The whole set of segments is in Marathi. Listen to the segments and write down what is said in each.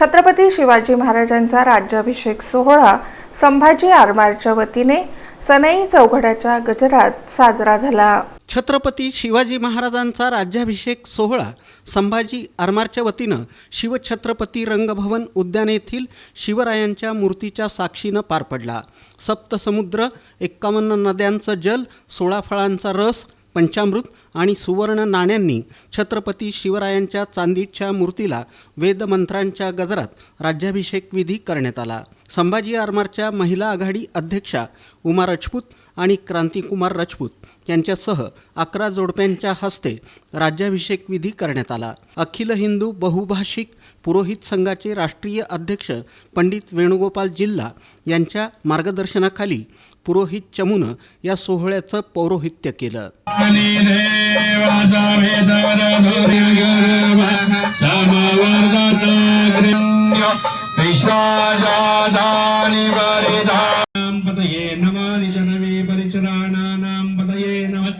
छत्रपती शिवाजी महाराजांचा राज्याभिषेक सोहळा संभाजी आरमारच्या वतीने सनई चौघड्याच्या गजरात साजरा झाला. छत्रपती शिवाजी महाराजांचा राज्याभिषेक सोहळा संभाजी आरमारच्या वतीनं शिवछत्रपती रंगभवन उद्यान येथील शिवरायांच्या मूर्तीच्या साक्षीनं पार पडला. सप्तसमुद्र एक्कावन्न नद्यांचं जल सोळा फळांचा रस पंचामृत आणि सुवर्ण नाण्यांनी छत्रपती शिवरायांच्या चांदीच्या मूर्तीला वेदमंत्रांच्या गजरात राज्याभिषेक विधी करण्यात आला. संभाजी आरमारच्या महिला आघाडी अध्यक्षा उमा राजपूत आणि क्रांतिकुमार राजपूत यांच्यासह अकरा जोडप्यांच्या हस्ते राज्याभिषेक विधी करण्यात आला. अखिल हिंदू बहुभाषिक पुरोहित संघाचे राष्ट्रीय अध्यक्ष पंडित वेणुगोपाल जिल्हा यांच्या मार्गदर्शनाखाली पुरोहित चमूनं या सोहळ्याचं पौरोहित्य केलं. पतये नमानि जनवे परिचराणानां पतये नमः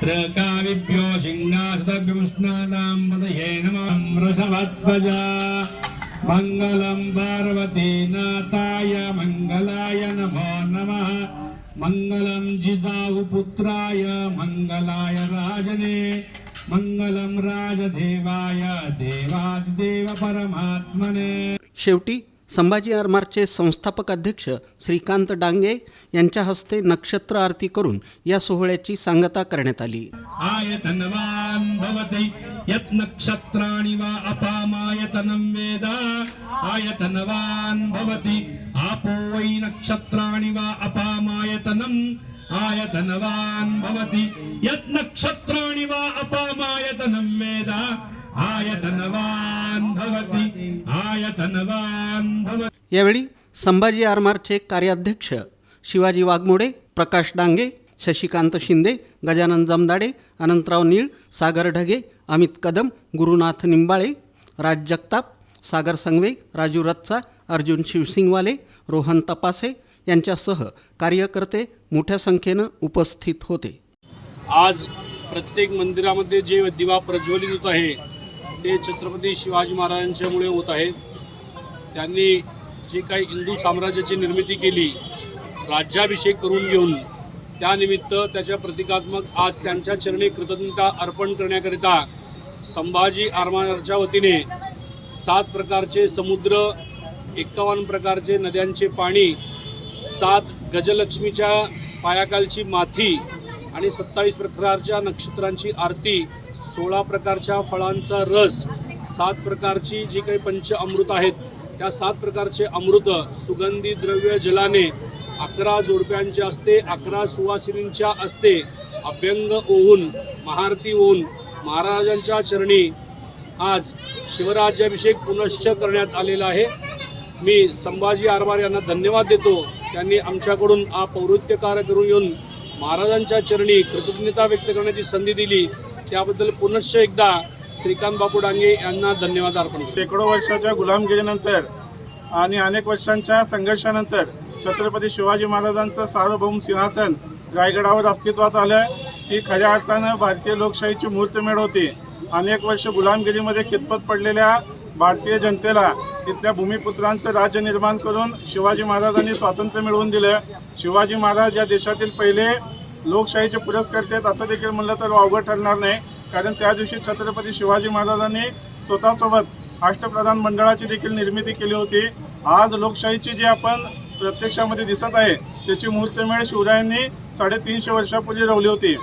स्रकाविभ्यो सिंहासदभ्युष्णानां पतये नमः वृषभध्वजा मङ्गलं पार्वतीनाथाय मङ्गलाय नमो नमः मङ्गलं जिजाऊपुत्राय मङ्गलाय राजने मङ्गलं राजदेवाय देवादिदेव परमात्मने। शेवटी संभाजी आरमारचे संस्थापक अध्यक्ष श्रीकांत डांगे यांच्या हस्ते नक्षत्र आरती करून या सोहळ्याची सांगता करण्यात आली. आयतनवान् भवति यत् वा अपामायतनं वेद। आयतनवान् भवति आपो वै नक्षत्राणि वा अपामायतनम् आयतनवान् भवति यत् नक्षत्राणि वा अपामायतनं वेद। आयतनवान् भवति आयतनवान् भवति यावेळी संभाजी आरमारचे कार्याध्यक्ष शिवाजी वाघमोडे प्रकाश डांगे शशिकांत शिंदे गजानन जमदाडे अनंतराव नीळ सागर ढगे अमित कदम गुरुनाथ निंबाळे राज जगताप सागर संगवे राजू रत्चा अर्जुन शिवसिंगवाले रोहन तपासे यांच्यासह कार्यकर्ते मोठ्या संख्येनं उपस्थित होते. आज प्रत्येक मंदिरामध्ये जे दिवा प्रज्वलित होत आहे ते छत्रपती शिवाजी महाराजांच्यामुळे होत आहे. त्यांनी जी काही हिंदू साम्राज्याची निर्मिती केली राज्याभिषेक करून घेऊन त्यानिमित्त त्याच्या प्रतिकात्मक आज त्यांच्या चरणी कृतज्ञता अर्पण करण्याकरिता संभाजी आरमारच्या वतीने सात प्रकारचे समुद्र एक्कावन्न प्रकारचे नद्यांचे पाणी सात गजलक्ष्मीच्या पायाकालची माथी आणि सत्तावीस प्रकारच्या नक्षत्रांची आरती सोळा प्रकारच्या फळांचा रस सात प्रकारची जी काही पंच अमृत आहेत त्या सात प्रकारचे अमृत सुगंधी द्रव्य जलाने अकरा जोडप्यांचे असते अकरा सुवासिनींच्या असते. अभ्यंग ओहून महारती ओहून महाराजांच्या चरणी आज शिवराज्याभिषेक पुनश्च करण्यात आलेला आहे. मी संभाजी आरबार यांना धन्यवाद देतो. त्यांनी आमच्याकडून हा पौरोहित्य कार्य करून येऊन महाराजांच्या चरणी कृतज्ञता व्यक्त करण्याची संधी दिली. त्याबद्दल पुनश्च एकदा श्रीकांत बापू डांगे यांना धन्यवाद अर्पण शेकडो वर्षाच्या गुलामगिरीनंतर आणि अनेक वर्षांच्या संघर्षानंतर छत्रपती शिवाजी महाराजांचं सार्वभौम सिंहासन रायगडावर अस्तित्वात आलं ही खऱ्या अर्थानं भारतीय लोकशाहीची मूर्तमेढ होती. अनेक वर्ष गुलामगिरीमध्ये कितपत पडलेल्या भारतीय जनतेला तिथल्या भूमिपुत्रांचं राज्य निर्माण करून शिवाजी महाराजांनी स्वातंत्र्य मिळवून दिलं. शिवाजी महाराज या देशातील पहिले लोकशाहीचे पुरस्कर्ते आहेत असं देखील म्हणलं तर वावगं ठरणार नाही. कारण त्या दिवशी छत्रपती शिवाजी महाराजांनी स्वतःसोबत अष्टप्रधान मंडळाची देखील निर्मिती केली होती. आज लोकशाहीची जी आपण प्रत्यक्षामध्ये दिसत आहे त्याची मुहूर्तमेळ शिवरायांनी साडेतीनशे वर्षापूर्वी रवली होती.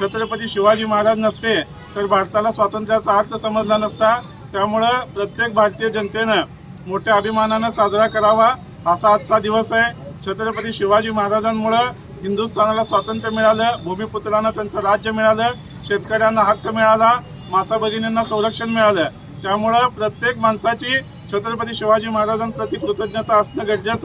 छत्रपती शिवाजी महाराज नसते तर भारताला स्वातंत्र्याचा अर्थ समजला नसता. त्यामुळं प्रत्येक भारतीय जनतेनं मोठ्या अभिमानानं साजरा करावा असा आजचा दिवस आहे. छत्रपती शिवाजी महाराजांमुळं हिंदुस्थानाला स्वातंत्र्य मिळालं भूमिपुत्रांना त्यांचं राज्य मिळालं. शेतकऱ्यांना हक्क मिळाला माता भगिनींना संरक्षण मिळालं. त्यामुळं प्रत्येक माणसाची छत्रपती शिवाजी महाराजांप्रती कृतज्ञता असणं गरजेचं